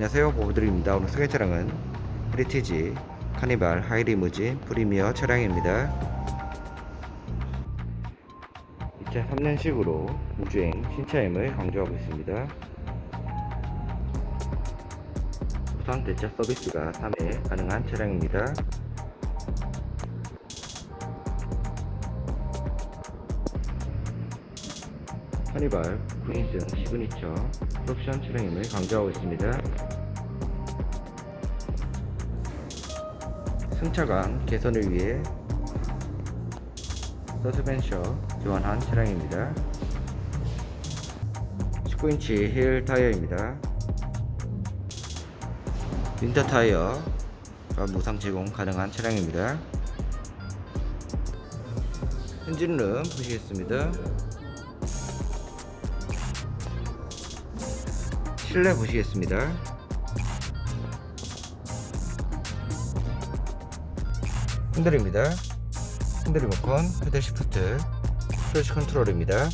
안녕하세요. 보부드립니다. 오늘 소개 차량은 헤리티지 카니발 하이리무진 프리미어 차량입니다. 2003년식으로 무주행 신차임을 강조하고 있습니다. 우선 대차 서비스가 3회 가능한 차량입니다 카니발 9인승 시그니처 풀옵션 차량임을 강조하고 있습니다. 승차감 개선을 위해 서스펜셔 교환한 차량입니다. 19인치 힐 타이어입니다. 윈터 타이어가 무상 제공 가능한 차량입니다. 엔진룸 보시겠습니다. 실내 보시겠습니다. 핸들입니다. 핸들 리모컨, 페달 시프트, 클러치 컨트롤입니다.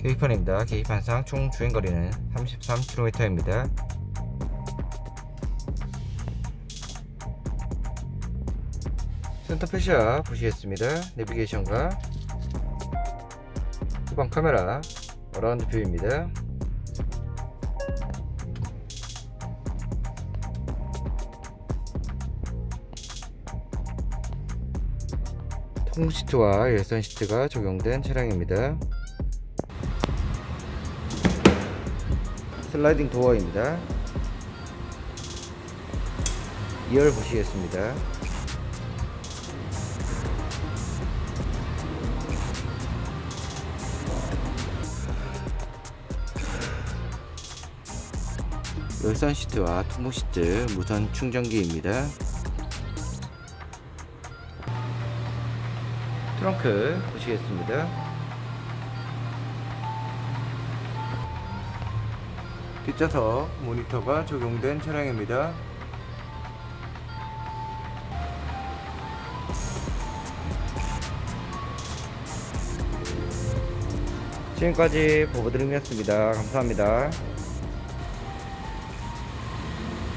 계기판입니다. 계기판상 총 주행거리는 33km입니다. 센터 패시아 보시겠습니다. 내비게이션과 후방 카메라 어라운드 뷰입니다. 통무 시트와 열선 시트가 적용된 차량입니다. 슬라이딩 도어입니다. 2열 보시겠습니다. 열선 시트와 통목 시트 무선 충전기입니다. 트렁크 보시겠습니다. 뒷좌석 모니터가 적용된 차량입니다. 지금까지 보보드림이었습니다. 감사합니다.